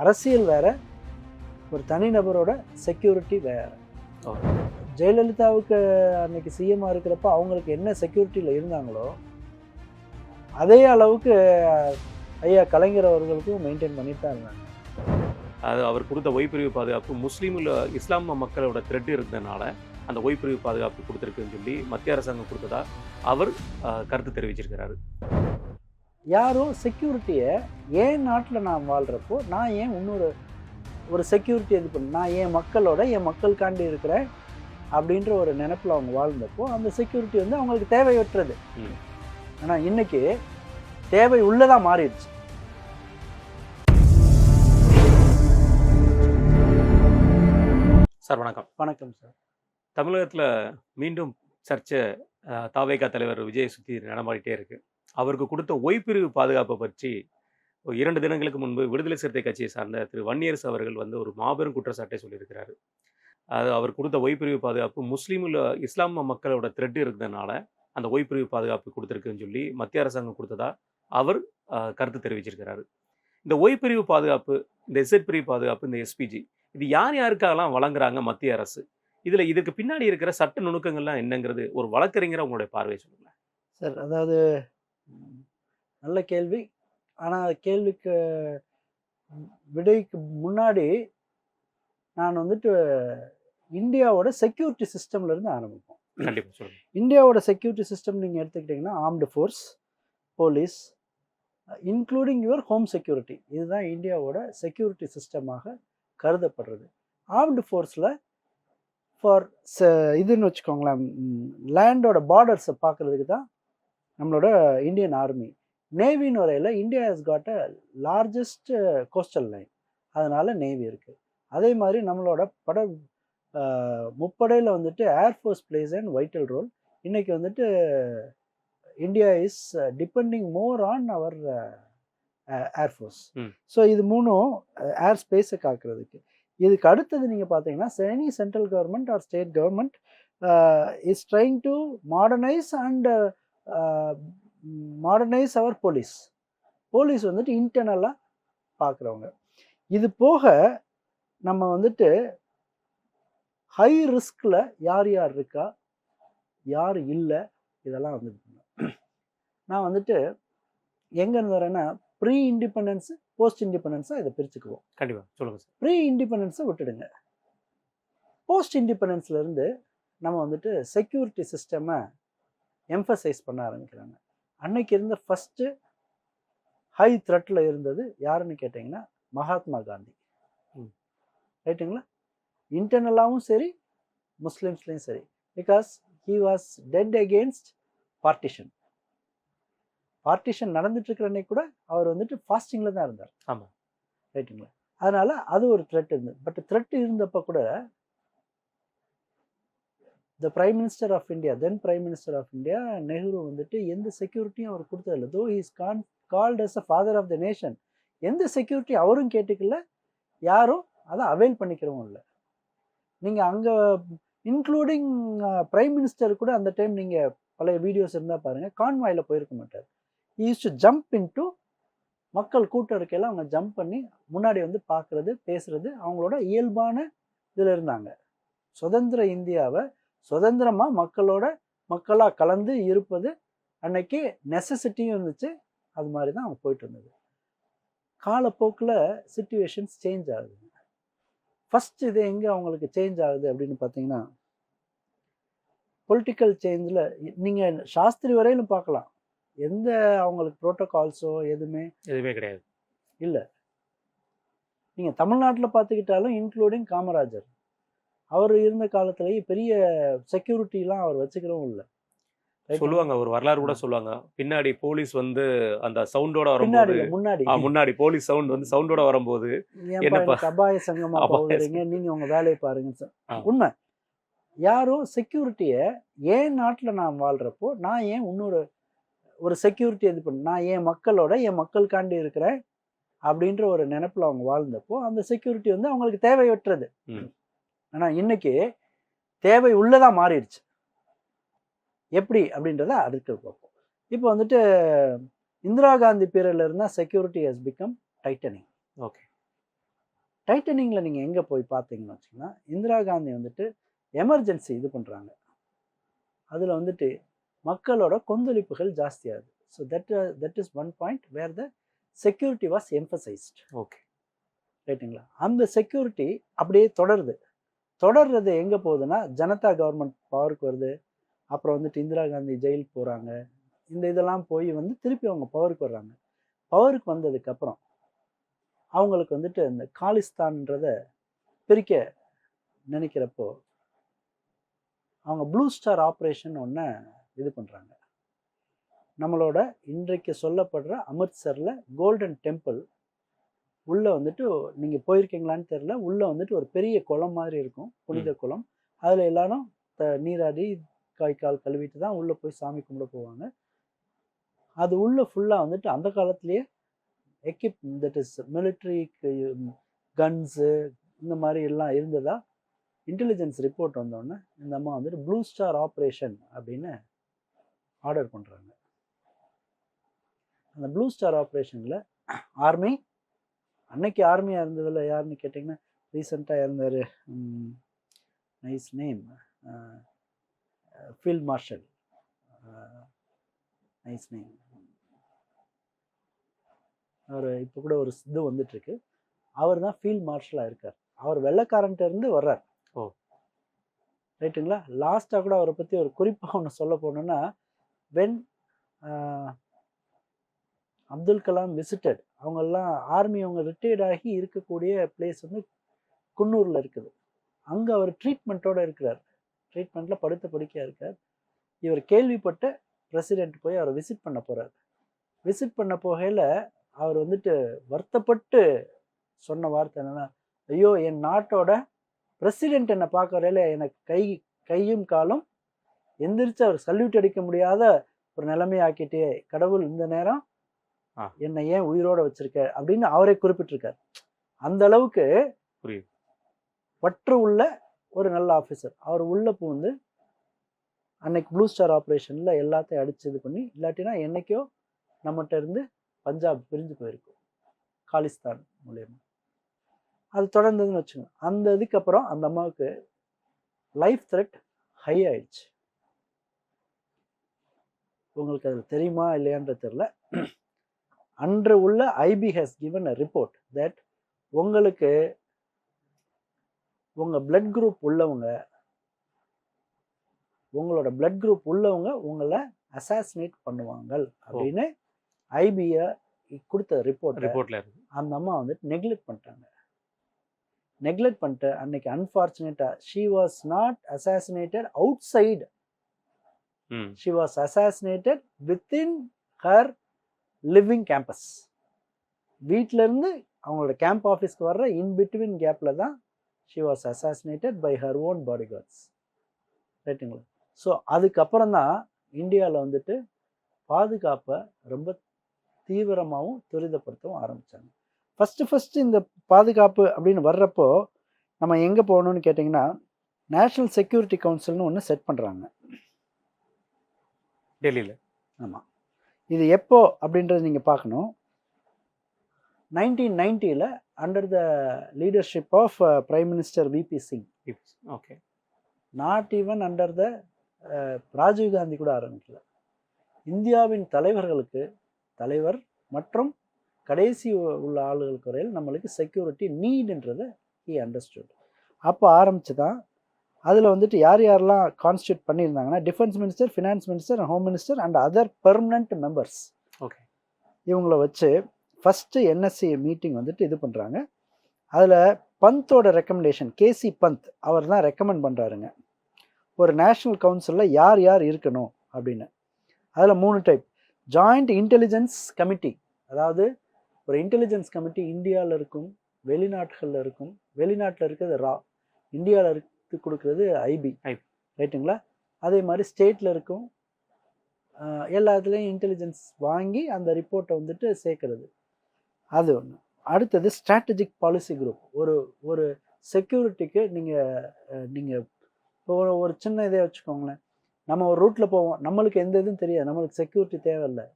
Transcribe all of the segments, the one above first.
அரசியல் வேற ஒரு தனிநபரோட செக்யூரிட்டி வேற. ஜெயலலிதாவுக்கு அன்னைக்கு சிஎம்மாக இருக்கிறப்ப அவங்களுக்கு என்ன செக்யூரிட்டியில் இருந்தாங்களோ அதே அளவுக்கு ஐயா கலைஞர் அவர்களுக்கும் மெயின்டைன் பண்ணிட்டு தான் இருந்தாங்க. அது அவர் கொடுத்த ஒய்பிரிவு பாதுகாப்பு முஸ்லீமில் இஸ்லாம் மக்களோட த்ரெட் இருந்ததுனால அந்த ஒய்பிரிவு பாதுகாப்பு கொடுத்துருக்குன்னு சொல்லி மத்திய அரசாங்கம் கொடுத்ததா அவர் கருத்து தெரிவிச்சிருக்கிறாரு. யாரும் செக்யூரிட்டியை ஏன் நாட்டில் நான் வாழ்கிறப்போ நான் ஏன் இன்னொரு ஒரு செக்யூரிட்டி இது பண்ண நான் என் மக்களோட என் மக்களுக்காண்டி இருக்கிறேன் அப்படின்ற ஒரு நினைப்பில் அவங்க வாழ்ந்தப்போ அந்த செக்யூரிட்டி வந்து அவங்களுக்கு தேவையற்றது. ஆனால் இன்னைக்கு தேவை உள்ளதா மாறிடுச்சு. சார் வணக்கம். வணக்கம் சார். தமிழகத்தில் மீண்டும் சர்ச்சை தாவேகா தலைவர் விஜய் சுற்றி நடமாடிட்டே இருக்கு. அவருக்கு கொடுத்த ஒய்பிரிவு பாதுகாப்பை பற்றி இரண்டு தினங்களுக்கு முன்பு விடுதலை சிறுத்தை கட்சியை சார்ந்த திரு வன்னியரசு அவர்கள் வந்து ஒரு மாபெரும் குற்றச்சாட்டை சொல்லியிருக்கிறாரு. அது அவர் கொடுத்த ஒய்பிரிவு பாதுகாப்பு முஸ்லீமில் இஸ்லாம் மக்களோட த்ரெட் இருந்ததுனால அந்த ஒய்பிரிவு பாதுகாப்பு கொடுத்துருக்குன்னு சொல்லி மத்திய அரசாங்கம் கொடுத்ததா அவர் கருத்து தெரிவிச்சிருக்கிறாரு. இந்த ஒய்ப்பிரிவு பாதுகாப்பு இந்த எஸ்எட் பிரிவு பாதுகாப்பு இந்த எஸ்பிஜி இது யார் யாருக்காகலாம் வழங்குறாங்க மத்திய அரசு? இதில் இதுக்கு பின்னாடி இருக்கிற சட்ட நுணுக்கங்கள்லாம் என்னங்கிறது ஒரு வழக்கறிஞராக உங்களுடைய பார்வை சொல்லுங்கள் சார் அதாவது நல்ல கேள்வி. ஆனால் கேள்விக்கு விடைக்கு முன்னாடி நான் வந்துட்டு இந்தியாவோட செக்யூரிட்டி சிஸ்டம்ல இருந்து ஆரம்பிப்போம். இந்தியாவோட செக்யூரிட்டி சிஸ்டம் நீங்கள் எடுத்துக்கிட்டிங்கன்னா armed force police including your home security இதுதான் இந்தியாவோட செக்யூரிட்டி சிஸ்டமாக கருதப்படுறது. ஆர்ம்டு ஃபோர்ஸில் ஃபார் இதுன்னு வச்சுக்கோங்களேன் லேண்டோட பார்டர்ஸை பார்க்குறதுக்கு தான் நம்மளோட இந்தியன் ஆர்மி. நேவின்னு வரையில் India has got a largest coastal line அதனால நேவி இருக்குது அதே மாதிரி நம்மளோட பட முப்படையில் வந்துட்டு Air Force plays and vital role இன்னைக்கு வந்துட்டு India is depending more on our Air Force. So இது மூணும் ஏர் ஸ்பேஸை காக்கிறதுக்கு. இதுக்கு அடுத்தது நீங்கள் பார்த்தீங்கன்னா any central government or state government is trying to modernise and modernise our police police வந்துட்டு இன்டர்னலாக பார்க்குறவங்க இது போக நம்ம வந்துட்டு ஹை ரிஸ்கில் யார் யார் இருக்கா? யார் இல்லை? இதெல்லாம் வந்து நான் வந்துட்டு எங்கேருந்து வரேன்னா ப்ரீ இண்டிபெண்டன்ஸு போஸ்ட் இண்டிபெண்டன்ஸாக இதை பிரிச்சுக்குவோம். கண்டிப்பா. சொல்லுங்க சார். ப்ரீ இண்டிபெண்டன்ஸை விட்டுடுங்க. போஸ்ட் இண்டிபெண்டன்ஸ்லேருந்து நம்ம வந்துட்டு செக்யூரிட்டி சிஸ்டமை எம்ஃபசைஸ் பண்ண ஆரம்பிக்கிறாங்க. அன்னைக்கு இருந்த ஃபஸ்ட்டு ஹை த்ரெட்டில் இருந்தது யாருன்னு கேட்டிங்கன்னா மகாத்மா காந்தி. ம். ரைட்டுங்களா இன்டர்னலாகவும் சரி முஸ்லீம்ஸ்லேயும் சரி. Because he was dead against partition partition நடந்துட்டு இருக்கிற அன்னைக்கு கூட அவர் வந்துட்டு ஃபாஸ்டிங்கில் தான் இருந்தார். ஆமா. ரைட்டுங்களா அதனால அது ஒரு த்ரெட் இருந்தது. பட் த்ரெட் இருந்தப்ப கூட the prime minister of India then prime minister of India Nehru வந்துட்டு எந்த செக்யூரிட்டியும் அவர் கொடுத்ததில்ல though is gone called as a father of the nation எந்த செக்யூரிட்டி அவரும் கேட்டுக்கல யாரும் அதை அவைல் பண்ணிக்கிறவும் இல்லை. நீங்கள் அங்கே இன்க்ளூடிங் பிரைம் மினிஸ்டர் கூட அந்த டைம் நீங்கள் பழைய வீடியோஸ் இருந்தால் பாருங்கள் கான்வாயில் போயிருக்க மாட்டார். யூஸ் டு ஜம்ப் இன்டு மக்கள் கூட்டம் இருக்கையில் அவங்க ஜம்ப் பண்ணி முன்னாடி வந்து பார்க்குறது பேசுறது அவங்களோட இயல்பான இதில் இருந்தாங்க. சுதந்திர இந்தியாவை சுதந்திரமாக மக்களோட மக்களாக கலந்து இருப்பது அன்னைக்கு நெசசிட்டியும் இருந்துச்சு. அது மாதிரி தான் அவங்க போயிட்டு இருந்தது. காலப்போக்கில் சுச்சுவேஷன்ஸ் சேஞ்ச் ஆகுது. ஃபர்ஸ்ட் இது எங்கே அவங்களுக்கு சேஞ்ச் ஆகுது அப்படின்னு பார்த்தீங்கன்னா பொலிட்டிக்கல் சேஞ்சில் நீங்கள் சாஸ்திரி வரையிலும் பார்க்கலாம். எந்த அவங்களுக்கு ப்ரோட்டோகால்ஸோ எதுவுமே எதுவுமே கிடையாது. நீங்கள் தமிழ்நாட்டில் பார்த்துக்கிட்டாலும் இன்க்ளூடிங் காமராஜர். அவர் இருந்த காலத்துலேயே பெரிய செக்யூரிட்டிலாம் அவர் வச்சுக்கிறவும் இல்லை. சொல்லுவாங்க ஒரு வரலாறு கூட சொல்லுவாங்க. பின்னாடி போலீஸ் வந்து அந்த சவுண்டோட வரும்போது முன்னாடி. முன்னாடி போலீஸ் சவுண்ட் வந்து சவுண்டோட வரும்போது என்னப்பா? அபாய சங்கமா போகுறீங்க நீங்க உங்க வேலையை பாருங்க. உண்மை. யாரும் செக்யூரிட்டியை ஏன் நாட்டில் நான் வாழ்றப்போ நான் ஏன் இன்னொரு ஒரு செக்யூரிட்டி இது பண்ண நான் என் மக்களோட என் மக்களுக்காண்டி இருக்கிறேன் அப்படின்ற ஒரு நினைப்பில் அவங்க வாழ்ந்தப்போ அந்த செக்யூரிட்டி வந்து அவங்களுக்கு தேவையற்றது. ஆனால் இன்னைக்கு தேவை உள்ளதா மாறிடுச்சு. எப்படி அப்படின்றத அடுத்து பார்ப்போம். இப்போ வந்துட்டு இந்திரா காந்தி பீரியட்ல இருந்தால் security has become tightening okay. டைட்டனிங்கில் நீங்கள் எங்கே போய் பார்த்தீங்கன்னு வச்சிங்கன்னா இந்திரா காந்தி வந்துட்டு எமர்ஜென்சி இது பண்ணுறாங்க அதில் வந்துட்டு மக்களோட கொந்தளிப்புகள் ஜாஸ்தியாகுது. So that that is one point where the security was emphasised okay. ரைட்டுங்களா அந்த செக்யூரிட்டி அப்படியே தொடருது. தொடர்றது எங்கே போகுதுன்னா ஜனதா கவர்மெண்ட் பவருக்கு வருது. அப்புறம் வந்துட்டு இந்திரா காந்தி ஜெயில் போகிறாங்க இந்த இதெல்லாம் போய் வந்து திருப்பி அவங்க பவருக்கு வர்றாங்க. பவருக்கு வந்ததுக்கப்புறம் அவங்களுக்கு வந்துட்டு இந்த காலிஸ்தான்றத பிரிக்க நினைக்கிறப்போ அவங்க ப்ளூ ஸ்டார் ஆப்ரேஷன் ஒன்று இது பண்ணுறாங்க நம்மளோட இன்றைக்கு சொல்லப்படுற அமிர்த்சரில் கோல்டன் டெம்பிள் உள்ளே வந்துட்டு நீங்கள் போயிருக்கீங்களான்னு தெரில உள்ளே வந்துட்டு ஒரு பெரிய குளம் மாதிரி இருக்கும். புனித குளம். அதில் எல்லாரும் த- நீராடி கை கால் கழுவிட்டு தான் உள்ளே போய் சாமி கும்பிட போவாங்க. அது உள்ள ஃபுல்லாக வந்துட்டு அந்த காலத்திலேயே எக்யூப் தட் இஸ் மிலிட்ரிக்கு கன்ஸு இந்த மாதிரி எல்லாம் இருந்ததா? இன்டெலிஜென்ஸ் ரிப்போர்ட் வந்தோடனே இந்த அம்மா வந்துட்டு ப்ளூ ஸ்டார் ஆப்ரேஷன் அப்படின்னு ஆர்டர் பண்ணுறாங்க அந்த ப்ளூ ஸ்டார் ஆப்ரேஷனில் ஆர்மி அன்னைக்கு ஆர்மியாக இருந்ததில் யாருன்னு கேட்டிங்கன்னா ரீசெண்டாக இருந்தார் nice name field marshal nice name அவர் இப்போ கூட ஒரு இது வந்துட்டுருக்கு. அவர் தான் ஃபீல்ட் மார்ஷலாக இருக்கார். அவர் வெள்ளைக்காரன்ட்ட இருந்து வர்றார். ஓ. ரைட்டுங்களா லாஸ்ட்டாக கூட அவரை பற்றி ஒரு குறிப்பாக ஒன்று சொல்ல போனோன்னா வென் அப்துல் கலாம் விசிட்டட் அவங்கெல்லாம் ஆர்மி அவங்க ரிட்டையர்ட் ஆகி இருக்கக்கூடிய பிளேஸ் வந்து குன்னூரில் இருக்குது. அங்கே அவர் ட்ரீட்மெண்ட்டோடு இருக்கிறார். ட்ரீட்மெண்ட்டில் படுத்த படுக்கையாக இருக்கார். இவர் கேள்விப்பட்ட பிரசிடென்ட் போய் அவரை விசிட் பண்ண போகிறார் விசிட் பண்ண போகையில் அவர் வந்துட்டு வருத்தப்பட்டு சொன்ன வார்த்தை என்னென்னா ஐயோ என் நாட்டோட பிரசிடென்ட் என்னை பார்க்கறதுல எனக்கு கை கையும் காலும் எந்திரிச்சு அவர் சல்யூட் அடிக்க முடியாத ஒரு நிலைமையாக்கிட்டே கடவுள் இந்த நேரம் என்னை ஏன் உயிரோட வச்சிருக்க? அப்படின்னு அவரே குறிப்பிட்டிருக்கார். அந்த அளவுக்கு புரியுது. பற்று உள்ள ஒரு நல்ல ஆஃபீஸர் அவர் உள்ள பூந்து அன்னைக்கு ப்ளூ ஸ்டார் ஆப்ரேஷன்ல எல்லாத்தையும் அடிச்சு இது பண்ணி இல்லாட்டினா என்னைக்கோ நம்மகிட்ட இருந்து பஞ்சாப் பிரிஞ்சு போயிருக்கும். காலிஸ்தான் மூலியமா. அது தொடர்ந்ததுன்னு வச்சுங்க அந்த இதுக்கப்புறம் அந்த அம்மாவுக்கு லைஃப் த்ரெட் ஹை ஆயிடுச்சு. உங்களுக்கு அது தெரியுமா இல்லையான்றது தெரியல. அன்று உள்ள IB has given a report that உங்களுக்கு உங்க பிளட் குரூப் உள்ளவங்க உங்களோட பிளட் குரூப் உள்ளவங்க உங்களை அசாசினேட் பண்ணுவாங்க அப்படின்னு ஐபிய கொடுத்த ரிப்போர்ட் ரிப்போர்ட்ல அந்த அம்மா வந்துட்டு நெக்லெக்ட் பண்ணிட்டாங்க. நெக்லெக்ட் பண்ணிட்டு அன்னைக்கு அன்ஃபார்ச்சுனேட்டா she was not assassinated outside she was assassinated within her living campus இருந்து அவங்களோட கேம்ப் ஆஃபீஸ்க்கு வர்ற இன் பிட்வீன் கேப்பில் தான் she was assassinated by her own bodyguards ரைட்டுங்களா ஸோ அதுக்கப்புறம் தான் இந்தியாவில் வந்துட்டு பாதுகாப்பை ரொம்ப தீவிரமாகவும் துரிதப்படுத்தவும் ஆரம்பித்தாங்க ஃபஸ்ட்டு ஃபஸ்ட்டு இந்த பாதுகாப்பு அப்படின்னு வர்றப்போ நம்ம எங்கே போகணும்னு கேட்டிங்கன்னா நேஷ்னல் செக்யூரிட்டி கவுன்சில்னு ஒன்று செட் பண்ணுறாங்க டெல்லியில? ஆமாம் இது எப்போ அப்படின்றது நீங்கள் பார்க்கணும். Nineteen நைன்ட்டியில் under the leadership of prime minister VP Singh okay not even under the Rajiv Gandhi கூட ஆரம்பிக்கல. இந்தியாவின் தலைவர்களுக்கு தலைவர் மற்றும் கடைசி உள்ள ஆளுகளுக்கு வரையில் நம்மளுக்கு செக்யூரிட்டி நீடுன்றதை ஹி அண்டர்ஸ்டுட் அப்போ ஆரம்பிச்சு தான் அதில் வந்துட்டு யார் யாரெல்லாம் கான்ஸ்டியூட் பண்ணியிருந்தாங்கன்னா defence minister finance minister home minister and other permanent members okay இவங்கள வச்சு ஃபஸ்ட்டு என்எஸ்சி மீட்டிங் வந்துட்டு இது பண்ணுறாங்க அதில் பந்தோட ரெக்கமெண்டேஷன் கேசி பந்த் அவர் தான் ரெக்கமெண்ட் பண்ணுறாருங்க ஒரு நேஷ்னல் கவுன்சிலில் யார் யார் இருக்கணும் அப்படின்னு. அதில் மூணு டைப் ஜாயிண்ட் இன்டெலிஜென்ஸ் கமிட்டி அதாவது ஒரு இன்டெலிஜென்ஸ் கமிட்டி இந்தியாவில் இருக்கும் வெளிநாட்டுகளில் இருக்கும் வெளிநாட்டில் இருக்கிறது ரா இந்தியாவில் இருக்கு கொடுக்குறது ஐபி. ரைட்டுங்களா அதே மாதிரி ஸ்டேட்டில் இருக்கும் ஆஹ் எல்லா இதுலேயும் இன்டெலிஜென்ஸ் வாங்கி அந்த ரிப்போர்ட்டை வந்துட்டு சேர்க்கறது. அது ஒன்று அடுத்தது ஸ்ட்ராட்டஜிக் பாலிசி குரூப் ஒரு ஒரு செக்யூரிட்டிக்கு நீங்கள் நீங்கள் இப்போ ஒரு ஒரு சின்ன இதே வச்சுக்கோங்களேன். நம்ம ஒரு ரூட்டில் போவோம். நம்மளுக்கு எந்த இதுவும் தெரியாது. நம்மளுக்கு செக்யூரிட்டி தேவையில்லை.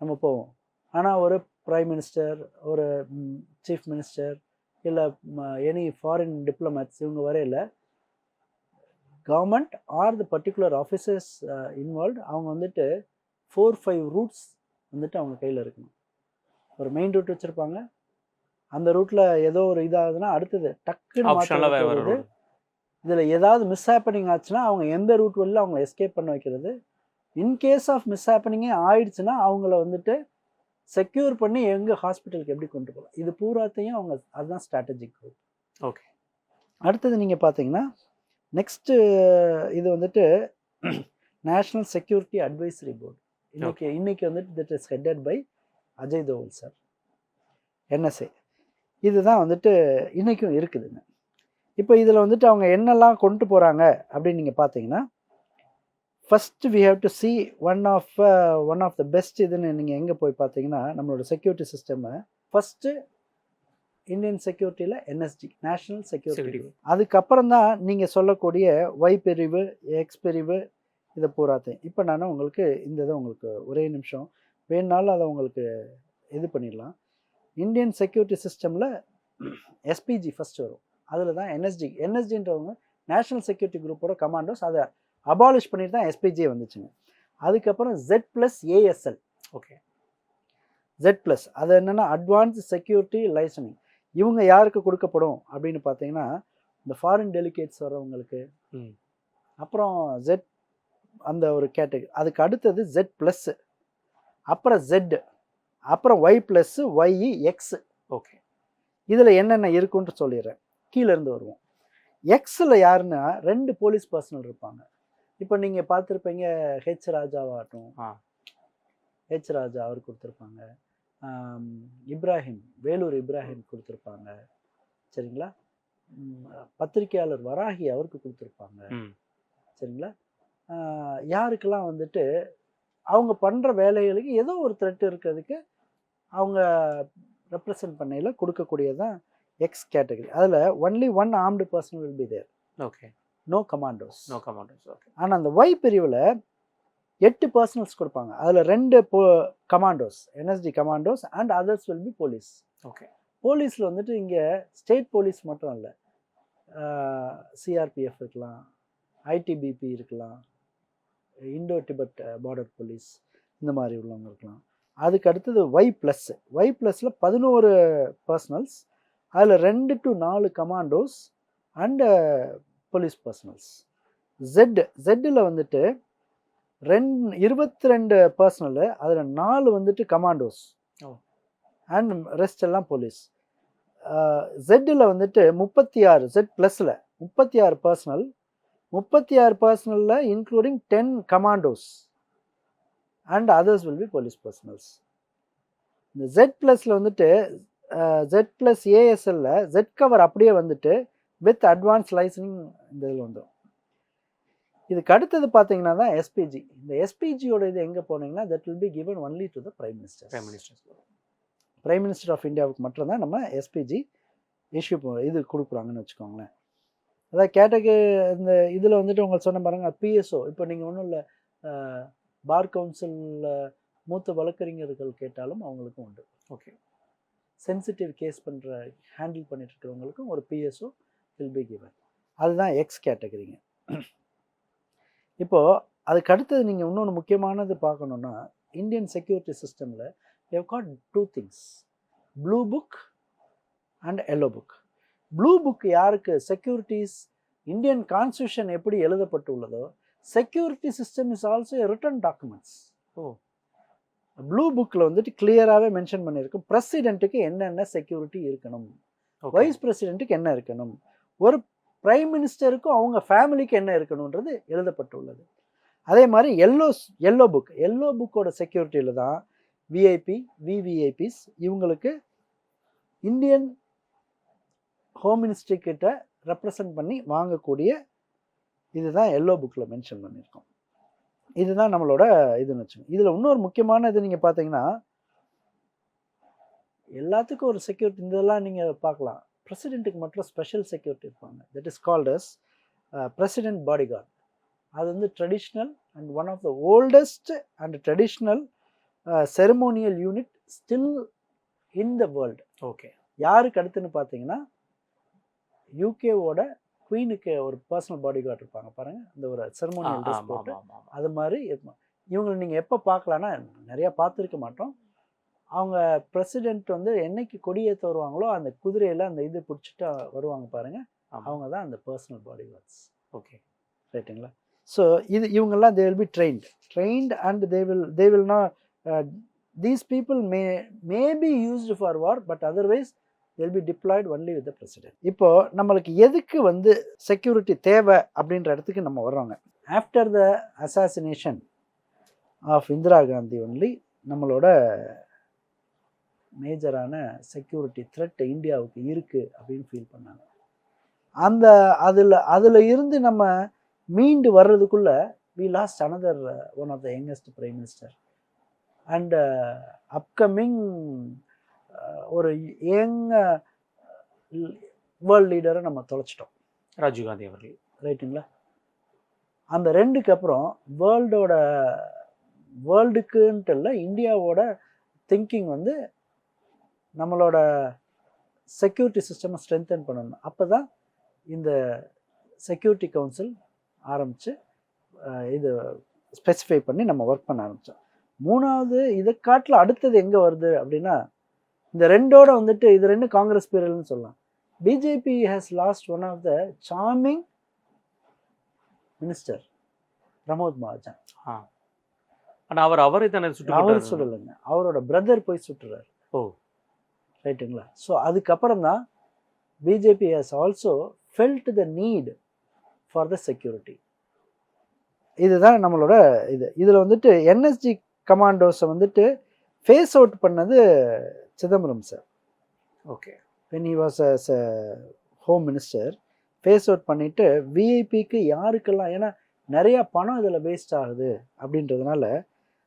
நம்ம போவோம். ஆனால் ஒரு ப்ரைம் மினிஸ்டர் ஒரு சீஃப் மினிஸ்டர் இல்லை எனி ஃபாரின் டிப்ளமேட்ஸ் இவங்க வரையில் government or the particular officers involve அவங்க வந்துட்டு ஃபோர் ஃபைவ் ரூட்ஸ் வந்துட்டு அவங்க கையில் இருக்கணும். ஒரு மெயின் ரூட் வச்சுருப்பாங்க. அந்த ரூட்டில் ஏதோ ஒரு இதாகுதுன்னா அடுத்தது டக்குன்னு மாற்றுறது இதில் ஏதாவது மிஸ் ஹேப்பனிங் ஆச்சுன்னா அவங்க எந்த ரூட் வழியில் அவங்க எஸ்கேப் பண்ண வைக்கிறது. இன்கேஸ் ஆஃப் மிஸ் ஹேப்பனிங்கே ஆயிடுச்சுன்னா அவங்கள வந்துட்டு செக்யூர் பண்ணி எங்கே ஹாஸ்பிட்டலுக்கு எப்படி கொண்டு போகலாம்? இது பூராத்தையும் அவங்க அதுதான் ஸ்ட்ராட்டஜிக் குரூப் ஓகே அடுத்தது நீங்கள் பார்த்தீங்கன்னா நெக்ஸ்ட்டு இது வந்துட்டு நேஷ்னல் செக்யூரிட்டி அட்வைசரி போர்டு இன்னைக்கு இன்னைக்கு வந்துட்டு this is headed by Ajay Doval sir NSA இதுதான் வந்துட்டு இன்றைக்கும் இருக்குதுங்க. இப்போ இதில் வந்துட்டு அவங்க என்னெல்லாம் கொண்டு போகிறாங்க அப்படின்னு நீங்கள் பார்த்தீங்கன்னா first we have to see one of one of the best இதுன்னு நீங்கள் எங்கே போய் பார்த்தீங்கன்னா நம்மளோட செக்யூரிட்டி சிஸ்டமை ஃபஸ்ட்டு இந்தியன் செக்யூரிட்டியில் என்எஸ்டி நேஷனல் செக்யூரிட்டி. அதுக்கப்புறம் தான் நீங்கள் சொல்லக்கூடிய ஒய் பிரிவு எக்ஸ் பிரிவு இதை பூராத்தையும். இப்போ நான் உங்களுக்கு இந்த இதை உங்களுக்கு ஒரே நிமிஷம். வேணுனாலும் அதை உங்களுக்கு இது பண்ணிடலாம். இந்தியன் செக்யூரிட்டி சிஸ்டமில் எஸ்பிஜி ஃபஸ்ட் வரும். அதில் தான் என்எஸ்டி என்எஸ்டின்றவங்க நேஷனல் செக்யூரிட்டி குரூப்போட கமாண்டோஸ் அதை அபாலிஷ் பண்ணிட்டு தான் எஸ்பிஜி வந்துச்சுங்க. அதுக்கப்புறம் Z plus ASL okay Z plus அது என்னென்னா அட்வான்ஸ் செக்யூரிட்டி லைசனிங் இவங்க யாருக்கு கொடுக்கப்படும் அப்படின்னு பார்த்தீங்கன்னா இந்த ஃபாரின் டெலிகேட்ஸ் வர்றவங்களுக்கு. ம். அப்புறம் ஜெட் அந்த ஒரு கேட்டகரி அதுக்கு அடுத்தது ஜெட் ப்ளஸ்ஸு அப்புறம் ஜெட் அப்புறம் Y plus Y X okay இதில் என்னென்ன இருக்குன்ட்டு சொல்லிடுறேன். கீழ இருந்து வருவோம். எக்ஸில் யாருன்னா ரெண்டு போலீஸ் பர்சனல் இருப்பாங்க. இப்போ நீங்கள் பார்த்துருப்பீங்க ஹெச் ராஜாவாகட்டும். ஹெச் ராஜா அவர் கொடுத்துருப்பாங்க. இப்ராஹிம் வேலூர் இப்ராஹிம் கொடுத்துருப்பாங்க. சரிங்களா? ம், பத்திரிக்கையாளர் வராகி அவருக்கு கொடுத்துருப்பாங்க. சரிங்களா? யாருக்கெல்லாம் வந்துட்டு அவங்க பண்ணுற வேலைகளுக்கு ஏதோ ஒரு த்ரெட் இருக்கிறதுக்கு அவங்க ரெப்ரசன்ட் பண்ணையில் கொடுக்கக்கூடியதான் எக்ஸ் கேட்டகரி அதில் only one armed person will be there okay no commandos no commanders okay ஆனால் அந்த ஒய் பிரிவில் எட்டு பர்சனல்ஸ் கொடுப்பாங்க. அதில் ரெண்டு போ commandos NSD commandos and others will be police okay போலீஸில் வந்துட்டு இங்கே ஸ்டேட் போலீஸ் மட்டும் இல்லை. சிஆர்பிஎஃப் இருக்கலாம் ஐடிபிபி இருக்கலாம் இண்டோ டிபெட் பார்டர் போலீஸ் இந்த மாதிரி உள்ளவங்க இருக்கலாம். அதுக்கு அடுத்தது ஒய் ப்ளஸ் ஒய் ப்ளஸில் பதினோரு பர்சனல்ஸ் அதில் ரெண்டு டு நாலு commandos and police personnels Z ஜெட்டில் வந்துட்டு ரெண்டு இருபத்தி ரெண்டு பர்சனலு அதில் நாலு வந்துட்டு கமாண்டோஸ். அண்ட் ரெஸ்ட் எல்லாம் போலீஸ் ஜெட்டில் வந்துட்டு முப்பத்தி ஆறு ஜெட் ப்ளஸில் முப்பத்தி ஆறு பர்சனல் முப்பத்தி ஆறு பர்சனலில் including ten commandos and others will be police personnels இந்த ஜெட் ப்ளஸில் வந்துட்டு ஜெட் ப்ளஸ் ஏஎஸ்எல்ல ஜெட் கவர் அப்படியே வந்துட்டு வித் அட்வான்ஸ் லைசனிங் இந்த இதில் வந்துடும் இதுக்கு அடுத்தது பார்த்தீங்கன்னா தான் எஸ்பிஜி இந்த எஸ்பிஜியோட இது எங்கே போனீங்கன்னா that will be given only to the prime minister prime minister's prime minister of இந்தியாவுக்கு மட்டும்தான் நம்ம எஸ்பிஜி இஷ்யூ இது கொடுக்குறாங்கன்னு வச்சுக்கோங்களேன். அதாவது கேட்டகு இந்த இதில் வந்துட்டு உங்களுக்கு சொன்ன பாருங்க பிஎஸ்ஓ இப்போ நீங்கள் ஒன்றும் இல்லை பார் கவுன்சிலில் மூத்த வழக்கறிஞர்கள் கேட்டாலும் அவங்களுக்கும் உண்டு. ஓகே. சென்சிட்டிவ் கேஸ் பண்ணுற ஹேண்டில் பண்ணிட்டு இருக்கிறவங்களுக்கும் ஒரு பிஎஸ்ஓ வில் பி given. அதுதான் எக்ஸ் கேட்டகரிங்க இப்போது அதுக்கு அடுத்தது நீங்கள் இன்னொன்று முக்கியமானது பார்க்கணுன்னா இந்தியன் செக்யூரிட்டி சிஸ்டமில் have got two things blue book and yellow book blue book யாருக்கு? செக்யூரிட்டிஸ் இந்தியன் கான்ஸ்டியூஷன் எப்படி எழுதப்பட்டுள்ளதோ security system is also written documents oh. Blue புக்கில் வந்துட்டு கிளியராகவே மென்ஷன் பண்ணியிருக்கும். பிரசிடென்ட்டுக்கு என்னென்ன செக்யூரிட்டி இருக்கணும்? வைஸ் பிரசிடென்ட்டுக்கு என்ன இருக்கணும்? ஒரு பிரைம் மினிஸ்டருக்கும் அவங்க ஃபேமிலிக்கு என்ன இருக்கணுன்றது எழுதப்பட்டுள்ளது. அதே மாதிரி எல்லோ எல்லோ புக் எல்லோ புக்கோட செக்யூரிட்டியில் தான் விஐபி விவிஐபிஸ் இவங்களுக்கு இந்தியன் ஹோம் மினிஸ்ட்ரி கிட்ட ரெப்ரசன்ட் பண்ணி வாங்கக்கூடிய இதுதான் எல்லோ புக்கில் மென்ஷன் பண்ணியிருக்கோம். இதுதான் நம்மளோட இதுன்னு வச்சுக்கோங்க. இதில் இன்னொரு முக்கியமான இது நீங்கள் பார்த்தீங்கன்னா எல்லாத்துக்கும் ஒரு செக்யூரிட்டி இதெல்லாம் நீங்கள் பார்க்கலாம். பிரசிடென்ட்டுக்கு மட்டும் ஸ்பெஷல் செக்யூரிட்டி இருப்பாங்க. That is called as president bodyguard அது வந்து traditional and one of the oldest and traditional ceremonial unit still in the world okay யாருக்கு அடுத்துன்னு பார்த்தீங்கன்னா யூகேவோட குவீனுக்கு ஒரு பர்சனல் பாடி கார்டு இருப்பாங்க. பாருங்க அந்த ஒரு செரமோனியல் ட்ரெஸ் போட்டு. அது மாதிரி இருக்கும் இவங்களை நீங்கள் எப்போ பார்க்கலான்னா நிறையா பார்த்துருக்க மாட்டோம். அவங்க பிரசிடென்ட் வந்து என்னைக்கு கொடியேற்ற வருவாங்களோ அந்த குதிரையில் அந்த இது பிடிச்சிட்டு வருவாங்க பாருங்க. ஆமா. அவங்க தான் அந்த பர்சனல் பாடி கார்ட்ஸ் ஓகே ரைட்டுங்களா ஸோ இது இவங்கெல்லாம் they will be trained trained and they will they will not these people may may be used for war but otherwise will be deployed only with the president இப்போ நம்மளுக்கு எதுக்கு வந்து security தேவை அப்படின்ற இடத்துக்கு நம்ம வர்றோங்க. After the assassination of Indira Gandhi only நம்மளோட மேஜரான செக்யூரிட்டி த்ரெட் இந்தியாவுக்கு இருக்குது அப்படின்னு ஃபீல் பண்ணாங்க. அந்த அதில் அதில் இருந்து நம்ம மீண்டு வர்றதுக்குள்ள we lost another one of the youngest prime minister and upcoming ஒரு யங் வேர்ல்ட் லீடரை நம்ம தொலைச்சிட்டோம். ராஜீவ்காந்தி அவர்கள். ரைட்டுங்களா அந்த ரெண்டுக்கு அப்புறம் வேர்ல்டோட வேர்ல்டுக்குன்ட்டு இல்லை இந்தியாவோட திங்கிங் வந்து நம்மளோட செக்யூரிட்டி சிஸ்டமை ஸ்ட்ரென்தன் பண்ணணும். அப்போ தான் இந்த செக்யூரிட்டி கவுன்சில் ஆரம்பித்து இது ஸ்பெசிஃபை பண்ணி நம்ம ஒர்க் பண்ண ஆரம்பித்தோம் மூணாவது இதை காட்டில் அடுத்தது எங்கே வருது அப்படின்னா இந்த ரெண்டோட வந்துட்டு இது ரெண்டு காங்கிரஸ் பீரியல்னு சொல்லலாம். BJP has lost one of the charming minister Pramod Mahajan ஆனா அவர் அவரை தானே அவர். சுடலைங்க. அவரோட பிரதர் போய் சுட்டுறாரு. ஓ. ரைட்டுங்களா ஸோ அதுக்கப்புறம் தான் BJP has also felt the need for the security இதுதான் நம்மளோட இது. இதில் வந்துட்டு என்எஸ்ஜி கமாண்டோஸை வந்துட்டு ஃபேஸ் அவுட் பண்ணது Chidambaram sir okay when he was as a home minister phase out பண்ணிவிட்டு விஐபிக்கு யாருக்கெல்லாம் ஏன்னா நிறையா பணம் இதில் வேஸ்ட் ஆகுது அப்படின்றதுனால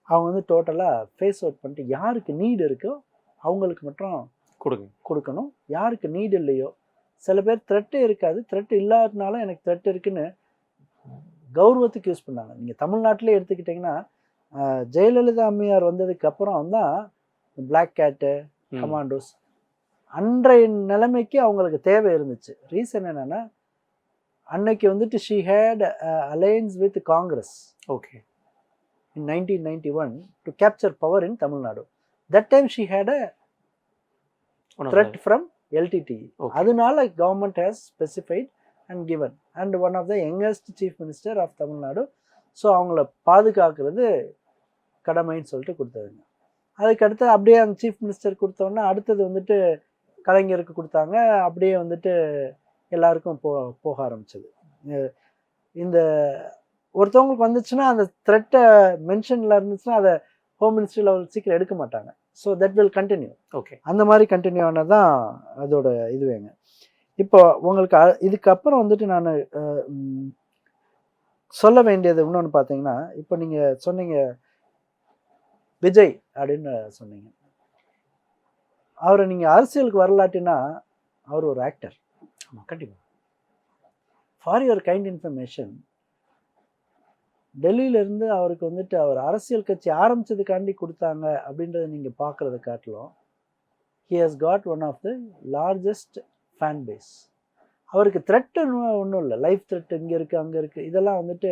அவங்க வந்து டோட்டலாக ஃபேஸ் அவுட் பண்ணிட்டு யாருக்கு நீடு இருக்கோ அவங்களுக்கு மட்டும் கொடுங்க. கொடுக்கணும். யாருக்கு நீடு இல்லையோ. சில பேர் த்ரெட்டே இருக்காது. த்ரெட் இல்லாதனால எனக்கு த்ரெட் இருக்குன்னு கௌரவத்துக்கு யூஸ் பண்ணாங்க. நீங்கள் தமிழ்நாட்டிலே எடுத்துக்கிட்டிங்கன்னா ஜெயலலிதா அம்மையார் வந்ததுக்கு அப்புறம் தான் பிளாக் கேட்டு. கமாண்டோஸ் அன்றைய நிலைமைக்கு அவங்களுக்கு தேவை இருந்துச்சு. ரீசன் என்னன்னா அன்னைக்கு வந்துட்டு she had alliance with Congress okay in nineteen ninety one to capture power in Tamil Nadu that time she had a threat from LTTE. அதனால government has specified and given and one of the youngest chief minister of Tamil Nadu so அவங்கள பாதுகாக்கிறது கடமைன்னு சொல்லிட்டு கொடுத்ததுங்க. அதுக்கடுத்து அப்படியே அந்த chief minister கொடுத்தோன்னே அடுத்தது வந்துட்டு கலைஞருக்கு கொடுத்தாங்க. அப்படியே வந்துட்டு எல்லாருக்கும் போ போக ஆரம்பிச்சது. இந்த ஒருத்தவங்களுக்கு வந்துச்சுன்னா அந்த த்ரெட்டை மென்ஷனில் இருந்துச்சுன்னா அதை ஹோம் மினிஸ்ட்ரியில் அவ்வளோ சீக்கிரம் எடுக்க மாட்டாங்க. So that will continue okay அந்த மாதிரி கண்டினியூ ஆனது தான் அதோட இதுவேங்க. இப்போ உங்களுக்கு இதுக்கப்புறம் வந்துட்டு நான் சொல்ல வேண்டியது இன்னொன்று பார்த்தீங்கன்னா இப்போ நீங்கள் சொன்னீங்க விஜய் அப்படின்னு சொன்னீங்க. அவரை நீங்கள் அரசியலுக்கு வரலாட்டினா அவர் ஒரு ஆக்டர் ஆமா கண்டிப்பா. ஃபார் யுவர் கைண்ட் இன்ஃபர்மேஷன் டெல்லியிலேருந்து அவருக்கு வந்துட்டு அவர் அரசியல் கட்சி ஆரம்பிச்சதுக்காண்டி கொடுத்தாங்க அப்படின்றத நீங்கள் பார்க்குறத காட்டிலும் he has got one of the largest fan base அவருக்கு த்ரெட்டு ஒன்றும் இல்லை. லைஃப் த்ரெட் இங்கே இருக்குது அங்கே இருக்குது இதெல்லாம் வந்துட்டு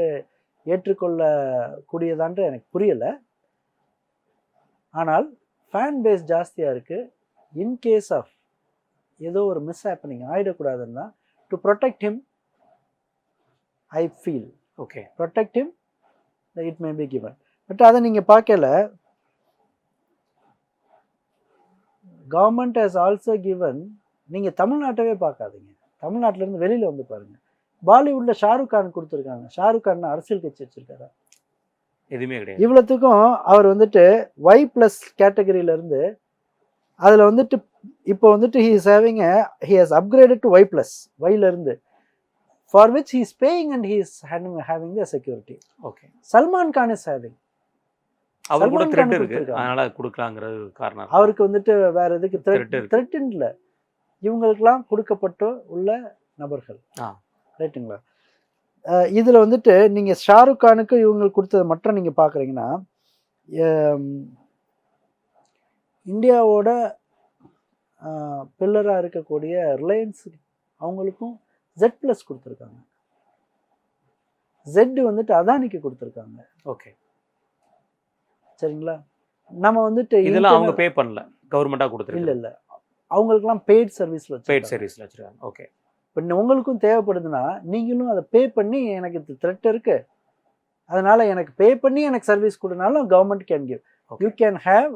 ஏற்றுக்கொள்ளக்கூடியதான்ட்டு எனக்கு புரியலை. ஆனால் ஃபேன் பேஸ் ஜாஸ்தியாக இருக்குது இன் கேஸ் ஆஃப் ஏதோ ஒரு miss happening ஆகிடக்கூடாதுன்னா to protect him I feel okay protect him it may be given. But அதை நீங்கள் பார்க்கல. கவர்மெண்ட் ஹஸ் ஆல்சோ given நீங்கள் தமிழ்நாட்டவே பார்க்காதீங்க. தமிழ்நாட்டிலேருந்து வெளியில் வந்து பாருங்கள் பாலிவுட்டில் ஷாருக் கான் கொடுத்துருக்காங்க. ஷாருக் கான் அரசியல் கட்சி வச்சுருக்காரு? எதுவுமே கிடையாது. இவ்வளோத்துக்கும் அவர் வந்துட்டு ஒய் ப்ளஸ் கேட்டகரியிலேருந்து அதில் வந்துட்டு இப்போ வந்துட்டு he having he has upgraded to Y plus ஒய்லேருந்து for which he is paying and he is having the security okay Salman Khan is having அவர் கூட த்ரெட் இருக்கு. அதனால கொடுக்கலாங்கிறது காரணம் அவருக்கு வந்துட்டு வேற எதுக்கு? த்ரெட் இருக்கு. த்ரெட் இல்லை இவங்களுக்கெல்லாம் கொடுக்கப்பட்டு உள்ள நபர்கள். ரைட்டுங்களா இதுல வந்துட்டு நீங்க ஷாருக் கானுக்கு இவங்களுக்கு கொடுத்தது மட்டும் நீங்க பாக்குறீங்கன்னா ஹம், இந்தியாவோட பில்லராக இருக்கக்கூடிய ரிலையன்ஸ் அவங்களுக்கும் ஜெட் ப்ளஸ் கொடுத்துருக்காங்க. ஜெட் வந்துட்டு அதானிக்கு கொடுத்துருக்காங்க. ஓகே சரிங்களா? நம்ம வந்துட்டு இதெல்லாம் அவங்க பே பண்ணல. கவர்மெண்டா இல்ல கொடுத்துருக்கு இல்ல அவங்களுக்குலாம் பெய்ட் சர்வீஸ்ல பெய்ட் சர்வீஸ்ல வச்சிருக்காங்க. ஓகே இப்போ உங்களுக்கும் தேவைப்படுதுன்னா நீங்களும் அதை பே பண்ணி எனக்கு த்ரெட் இருக்கு. அதனால எனக்கு பே பண்ணி எனக்கு service கொடுனாலும் government can give you can have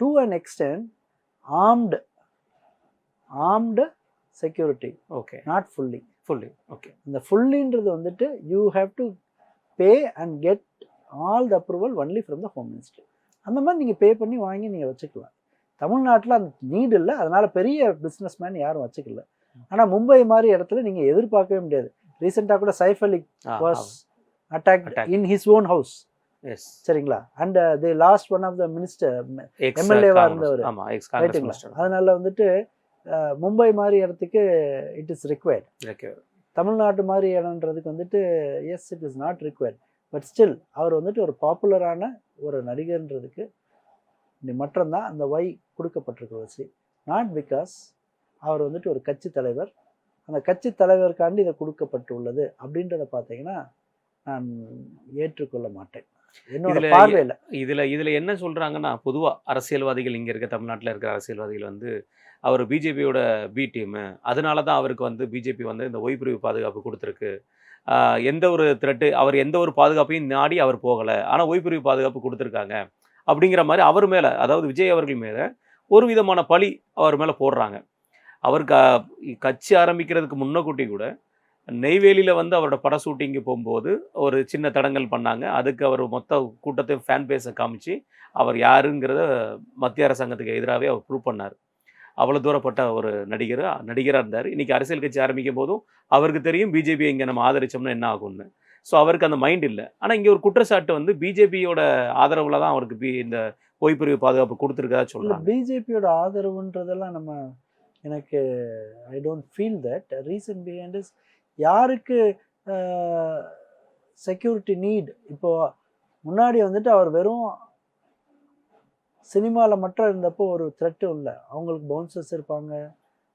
to an extent armed armed security okay not fully fully okay இந்த ஃபுல்லின்றது வந்துட்டு you have to pay and get all the approval only from the home ministry அந்த மாதிரி நீங்கள் பே பண்ணி வாங்கி நீங்கள் வச்சுக்கலாம். தமிழ்நாட்டில் அந்த நீடு இல்லை அதனால பெரிய பிஸ்னஸ் மேன் யாரும் வச்சுக்கல. ஆனால் மும்பை மாதிரி இடத்துல நீங்கள் எதிர்பார்க்கவே முடியாது. ரீசெண்டாக கூட Saif Ali was attack. In his own house yes சரிங்களா? And the last one of the minister Congress இருந்தவர். ரைட்டுங்களா அதனால வந்துட்டு மும்பை மாதிரி இடத்துக்கு இட் இஸ் ரிக்வயர்ட் ஓகே தமிழ்நாட்டு மாதிரி இடம்ன்றதுக்கு வந்துட்டு yes it is not required but still அவர் வந்துட்டு ஒரு பாப்புலரான ஒரு நடிகர்ன்றதுக்கு மற்றம்தான் அந்த வை கொடுக்கப்பட்டிருக்க வச்சு நாட் பிகாஸ் அவர் வந்துட்டு ஒரு கட்சி தலைவர். அந்த கட்சி தலைவருக்காண்டி இதை கொடுக்கப்பட்டுள்ளது அப்படின்றத பார்த்தீங்கன்னா நான் ஏற்றுக்கொள்ள மாட்டேன். என்னோட பார்வையில். இதுல இதுல என்ன சொல்றாங்கன்னா பொதுவா அரசியல்வாதிகள் இங்க இருக்க தமிழ்நாட்டுல இருக்கிற அரசியல்வாதிகள் வந்து அவர் பிஜேபியோட பி டீமு அதனால தான் அவருக்கு வந்து பிஜேபி வந்து இந்த ஓய்வுப்பிரிவு பாதுகாப்பு கொடுத்துருக்கு. எந்த ஒரு த்ரெட்டு அவர் எந்த ஒரு பாதுகாப்பையும் நாடி அவர் போகலை. ஆனால் ஓய்வுப்பிரிவு பாதுகாப்பு கொடுத்துருக்காங்க. அப்படிங்கிற மாதிரி அவர் மேலே அதாவது விஜய் அவர்கள் மேலே ஒரு விதமான பழி அவர் மேலே போடுறாங்க. அவர் க கட்சி ஆரம்பிக்கிறதுக்கு முன்னக்கூட்டி கூட நெய்வேலியில் வந்து அவரோட பட ஷூட்டிங்கு போகும்போது ஒரு சின்ன தடங்கல் பண்ணாங்க. அதுக்கு அவர் மொத்த கூட்டத்தையும் ஃபேன் பேஸை காமிச்சு அவர் யாருங்கிறத மத்திய அரசாங்கத்துக்கு எதிராகவே அவர் ப்ரூவ் பண்ணார். அவ்வளோ தூரப்பட்ட ஒரு நடிகர் நடிகராக இருந்தார். இன்றைக்கி அரசியல் கட்சி ஆரம்பிக்கும் போதும் அவருக்கு தெரியும் பிஜேபி இங்கே நம்ம ஆதரிச்சோம்னா என்ன ஆகும்னு. ஸோ அவருக்கு அந்த மைண்ட் இல்லை. ஆனால் இங்கே ஒரு குற்றச்சாட்டு வந்து பிஜேபியோட ஆதரவில் தான் அவருக்கு பி இந்த ஓய்பிரிவு பாதுகாப்பு கொடுத்துருக்கதா சொல்கிறாங்க பிஜேபியோட ஆதரவுன்றதெல்லாம் நம்ம எனக்கு I don't feel that reason behind is யாருக்கு செக்யூரிட்டி நீட் இப்போ முன்னாடி வந்துட்டு அவர் வெறும் சினிமாவில் மட்டும் இருந்தப்போ ஒரு த்ரெட்டும் இல்லை. அவங்களுக்கு பவுன்சர்ஸ் இருப்பாங்க.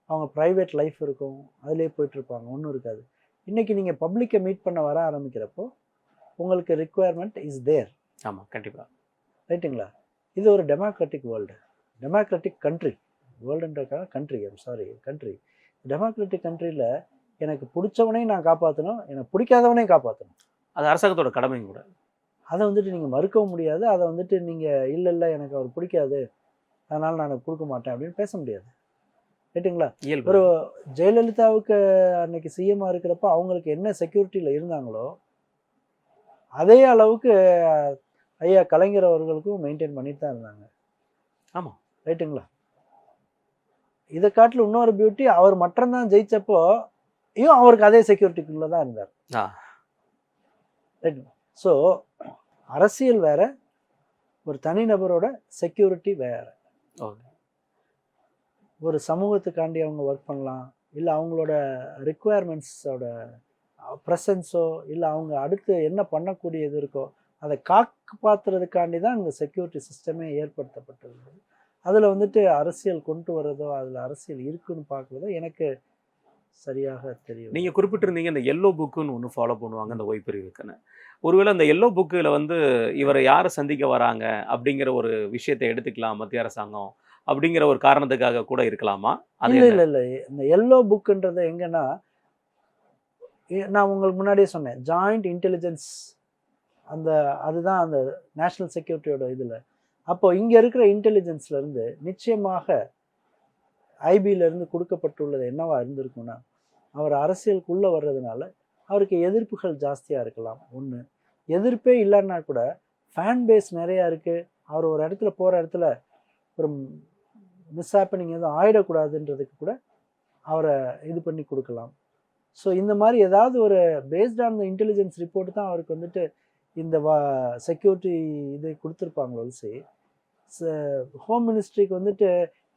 அவங்க ப்ரைவேட் லைஃப் இருக்கும். அதிலே போயிட்டு இருப்பாங்க ஒன்றும் இருக்காது இன்றைக்கி நீங்கள் பப்ளிக்கை மீட் பண்ண வர ஆரம்பிக்கிறப்போ உங்களுக்கு ரிக்குவயர்மெண்ட் இஸ் தேர் ஆமாம் கண்டிப்பாக ரைட்டுங்களா? இது ஒரு democratic world democratic country வேர்ல்டுன்றக்காக country I'm sorry country democratic கண்ட்ரியில் எனக்கு பிடிச்சவனையும் நான் காப்பாற்றணும் எனக்கு பிடிக்காதவனையும் காப்பாற்றணும் அது அரசாங்கத்தோட கடமையும் கூட. அதை வந்துட்டு நீங்கள் மறுக்கவும் முடியாது. அதை வந்துட்டு நீங்கள் இல்லை இல்லை எனக்கு அவர் பிடிக்காது. அதனால் நான் கொடுக்க மாட்டேன். அப்படின்னு பேச முடியாது. ரைட்டுங்களா ஒரு ஜெயலலிதாவுக்கு அன்னைக்கு சிஎம்மாக இருக்கிறப்ப அவங்களுக்கு என்ன செக்யூரிட்டியில் இருந்தாங்களோ அதே அளவுக்கு ஐயா கலைஞர் அவர்களுக்கும் மெயின்டைன் பண்ணிட்டு தான் இருந்தாங்க. ஆமா. ரைட்டுங்களா இதை காட்டில் இன்னொரு பியூட்டி அவர் மட்டும்தான் ஜெயிச்சப்போ ஐயும் அவருக்கு அதே செக்யூரிட்டிக்குள்ளே தான் இருந்தார். ஆ. ஸோ அரசியல் வேற ஒரு தனிநபரோட செக்யூரிட்டி வேற. ஓகே ஒரு சமூகத்துக்காண்டி அவங்க ஒர்க் பண்ணலாம் இல்லை அவங்களோட ரிக்குவயர்மெண்ட்ஸோட ப்ரெசன்ஸோ இல்லை அவங்க அடுத்து என்ன பண்ணக்கூடியது இருக்கோ அதை காப்பாற்றுறதுக்காண்டி தான் இந்த செக்யூரிட்டி சிஸ்டமே ஏற்படுத்தப்பட்டிருந்தது. அதில் வந்துட்டு அரசியல் கொண்டு வர்றதோ அதில் அரசியல் இருக்குன்னு பார்க்குறதோ எனக்கு சரியாக தெரியும் நீங்கள் குறிப்பிட்டிருந்தீங்க இந்த எல்லோ புக்குன்னு ஒன்று ஃபாலோ பண்ணுவாங்க இந்த ஓய்பிரிவுக்குன்னு ஒருவேளை அந்த எல்லோ புக்கில் வந்து இவரை யாரை சந்திக்க வராங்க அப்படிங்கிற ஒரு விஷயத்தை எடுத்துக்கலாம் மத்திய அரசாங்கம் அப்படிங்கிற ஒரு காரணத்துக்காக கூட இருக்கலாமா? அது இல்லை? இல்லை இல்லை. இந்த எல்லோ புக்குன்றது எங்கன்னா நான் உங்களுக்கு முன்னாடியே சொன்னேன் ஜாயிண்ட் இன்டெலிஜென்ஸ் அந்த அதுதான் அந்த நேஷ்னல் செக்யூரிட்டியோட இதில். அப்போ இங்கே இருக்கிற இருந்து நிச்சயமாக ஐபியிலேருந்து கொடுக்கப்பட்டுள்ளது என்னவா இருந்திருக்கும்னா அவர் அரசியலுக்குள்ளே வர்றதுனால அவருக்கு எதிர்ப்புகள் ஜாஸ்தியாக இருக்கலாம். ஒன்று எதிர்ப்பே இல்லைன்னா கூட ஃபேன் பேஸ் நிறையா இருக்குது அவர் ஒரு இடத்துல போகிற இடத்துல ஒரு மிஸ் ஹேப்பனிங் எதுவும் ஆயிடக்கூடாதுன்றதுக்கு கூட அவரை இது பண்ணி கொடுக்கலாம். ஸோ இந்த மாதிரி ஏதாவது ஒரு based on the intelligence report தான் அவருக்கு வந்துட்டு இந்த வா செக்யூரிட்டி இது கொடுத்துருப்பாங்களோ சரி ஹோம் மினிஸ்ட்ரிக்கு வந்துட்டு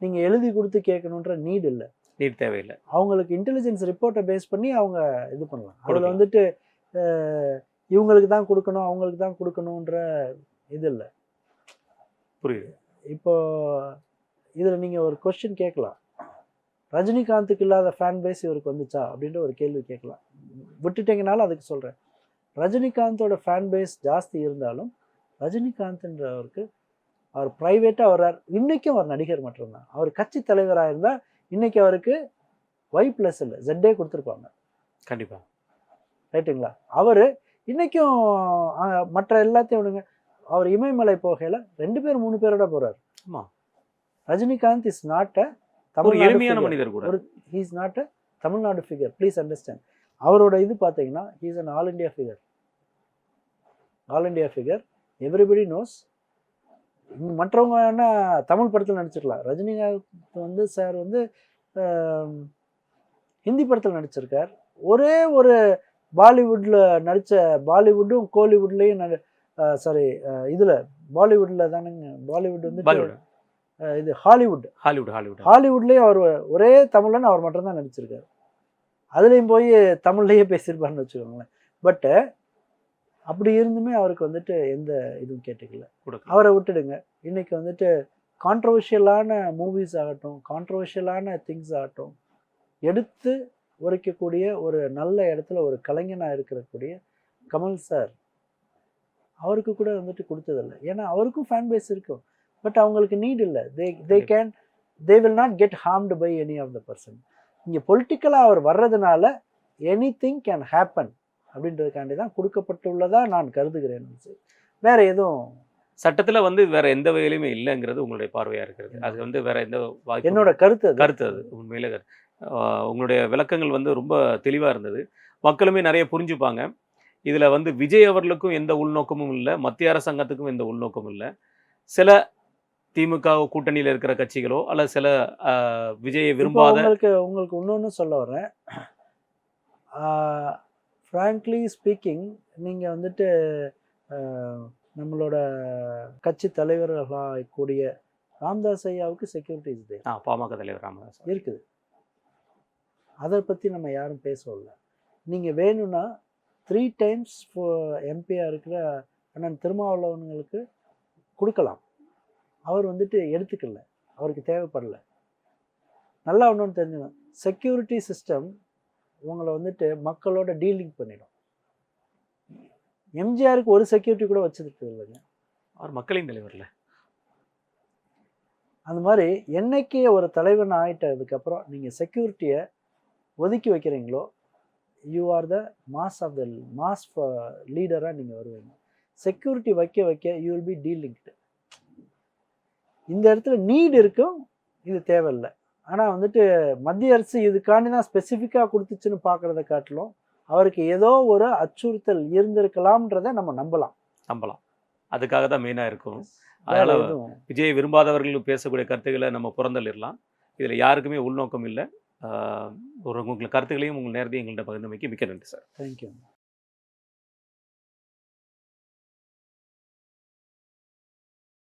நீங்கள் எழுதி கொடுத்து கேட்கணுன்ற நீட் இல்லை. நீட் தேவையில்லை. அவங்களுக்கு இன்டெலிஜென்ஸ் ரிப்போர்ட்டை பேஸ் பண்ணி அவங்க இது பண்ணலாம். அதில். வந்துட்டு இவங்களுக்கு தான் கொடுக்கணும் அவங்களுக்கு தான் கொடுக்கணுன்ற இது இல்லை. புரியுது. இப்போ இதில் நீங்கள் ஒரு கொஸ்டின் கேட்கலாம். ரஜினிகாந்துக்கு இல்லாத ஃபேன் பேஸ் இவருக்கு வந்துச்சா? அப்படின்ற ஒரு கேள்வி கேட்கலாம். விட்டுட்டீங்கனாலும் அதுக்கு சொல்கிறேன் ரஜினிகாந்தோட ஃபேன் பேஸ் ஜாஸ்தி இருந்தாலும் ரஜினிகாந்த்ன்றவருக்கு அவர் ப்ரைவேட்டாக வர்றார். இன்றைக்கும் அவர் நடிகர் மட்டும்தான். அவர் கட்சி தலைவராக இருந்தால் இன்னைக்கு அவருக்கு ஒய் ப்ளஸ் இல்லை. ஜெட்டே கொடுத்துருப்பாங்க. கண்டிப்பா. ரைட்டுங்களா? அவர் இன்னைக்கும் ஆஹ், மற்ற எல்லாத்தையும் விடுங்க. அவர் இமயமலை போகையில் ரெண்டு பேர் மூணு பேரோட போறார். ஆமா. ரஜினிகாந்த் இஸ் நாட் அ ஒரு எளிமையான மனிதர் கூட. ஒரு he's not a Tamil Nadu figure please understand அவரோட இது பார்த்தீங்கன்னா he's an all India figure all India figure everybody knows மற்றவங்க என்ன தமிழ் படத்தில் நடிச்சிருக்கலாம் ரஜினிகாந்த் வந்து சார் வந்து ஹிந்தி படத்தில் நடிச்சிருக்கார். ஒரே ஒரு பாலிவுட்டில் நடித்த பாலிவுட்டும் கோலிவுட்லேயும் சாரி இதில் பாலிவுட்டில் தானேங்க பாலிவுட் வந்து இது ஹாலிவுட். Hollywood Hollywood. ஹாலிவுட்லேயும் அவர் ஒரே தமிழன் அவர் மட்டும்தான் நடிச்சிருக்காரு. அதுலேயும் போய் தமிழ்லேயே பேசியிருப்பாருன்னு வச்சுக்கோங்களேன். பட்டு அப்படி இருந்துமே அவருக்கு வந்துட்டு எந்த இதுவும் கேட்டுக்கல அவரை விட்டுடுங்க. இன்னைக்கு வந்துட்டு கான்ட்ரவர்ஷியலான மூவிஸ் ஆகட்டும் கான்ட்ரவர்ஷியலான திங்ஸ் ஆகட்டும் எடுத்து உரைக்கக்கூடிய ஒரு நல்ல இடத்துல ஒரு கலைஞனாக இருக்கக்கூடிய கமல் சார் அவருக்கு கூட வந்துட்டு கொடுத்ததில்ல. ஏன்னா அவருக்கும் ஃபேன் பேஸ் இருக்கும். பட் அவங்களுக்கு நீட் இல்லை. They they can they will not get harmed by any of the person இங்கே பொலிட்டிக்கலாக அவர் வர்றதுனால எனி திங் கேன் ஹேப்பன் அப்படின்றதுக்காண்டி தான் கொடுக்கப்பட்டுள்ளதா நான் கருதுகிறேன் வேற எதுவும்? சட்டத்துல வந்து வேற எந்த வகையிலுமே இல்லைங்கிறது உங்களுடைய பார்வையா இருக்கிறது. அது வந்து வேற எந்த என்னோட கருத்து அது. கருத்து அது உண்மையிலே உங்களுடைய விளக்கங்கள் வந்து ரொம்ப தெளிவா இருந்தது. மக்களுமே நிறைய புரிஞ்சுப்பாங்க. இதுல வந்து விஜய் அவர்களுக்கும் எந்த உள்நோக்கமும் இல்லை மத்திய அரசாங்கத்துக்கும் எந்த உள்நோக்கமும் இல்லை. சில திமுக கூட்டணியில் இருக்கிற கட்சிகளோ அல்லது சில விஜயை விரும்பாத உங்களுக்கு உங்களுக்கு இன்னொன்று சொல்ல வரேன் ஃப்ராங்க்லி ஸ்பீக்கிங் நீங்கள் வந்துட்டு நம்மளோட கட்சி தலைவர்களாக கூடிய ராம்தாஸ் ஐயாவுக்கு செக்யூரிட்டி இது ஆ, பாமக தலைவர் ராமதாஸ் இருக்குது. அதை பற்றி நம்ம யாரும் பேசவில்லை. நீங்கள் வேணும்னா த்ரீ டைம்ஸ் எம்பியாக இருக்கிற அண்ணன் திருமாவளவன்களுக்கு கொடுக்கலாம். அவர் வந்துட்டு எடுத்துக்கல. அவருக்கு தேவைப்படல. நல்லா ஒன்று தெரிஞ்சுக்கணும். செக்யூரிட்டி சிஸ்டம் உங்களை வந்துட்டு மக்களோட டீலிங் பண்ணிடும். எம்ஜிஆருக்கு ஒரு செக்யூரிட்டி கூட வச்சிருக்கு இல்லைங்க. அவர் மக்களின் தலைவர்ல. அந்த மாதிரி என்னைக்கு ஒரு தலைவன் ஆயிட்டதுக்கப்புறம் நீங்கள் செக்யூரிட்டியை ஒதுக்கி வைக்கிறீங்களோ you are the mass of the mass லீடராக நீங்கள் வருவீங்க. செக்யூரிட்டி வைக்க வைக்க யூ வில் பி டீலிங்க்டு இந்த இடத்துல நீட் இருக்கும் இது தேவையில்லை. ஆனால் வந்துட்டு மத்திய அரசு இதுக்காண்டி தான் ஸ்பெசிஃபிக்காக கொடுத்துச்சுன்னு பார்க்குறத காட்டிலும் அவருக்கு ஏதோ ஒரு அச்சுறுத்தல் இருந்திருக்கலாம்ன்றதை நம்ம நம்பலாம். நம்பலாம். அதுக்காக தான் மெயினாக இருக்கும். அதனால விஜய் விரும்பாதவர்கள் பேசக்கூடிய கருத்துக்களை நம்ம புறந்தள்ளிடலாம். இதில் யாருக்குமே உள்நோக்கம் இல்லை. ஒரு உங்களுக்கு கருத்துக்களையும் உங்கள் நேரத்தையும் எங்கள்கிட்ட பகிர்ந்தமைக்கு மிக்க நன்றி சார். தேங்க்யூ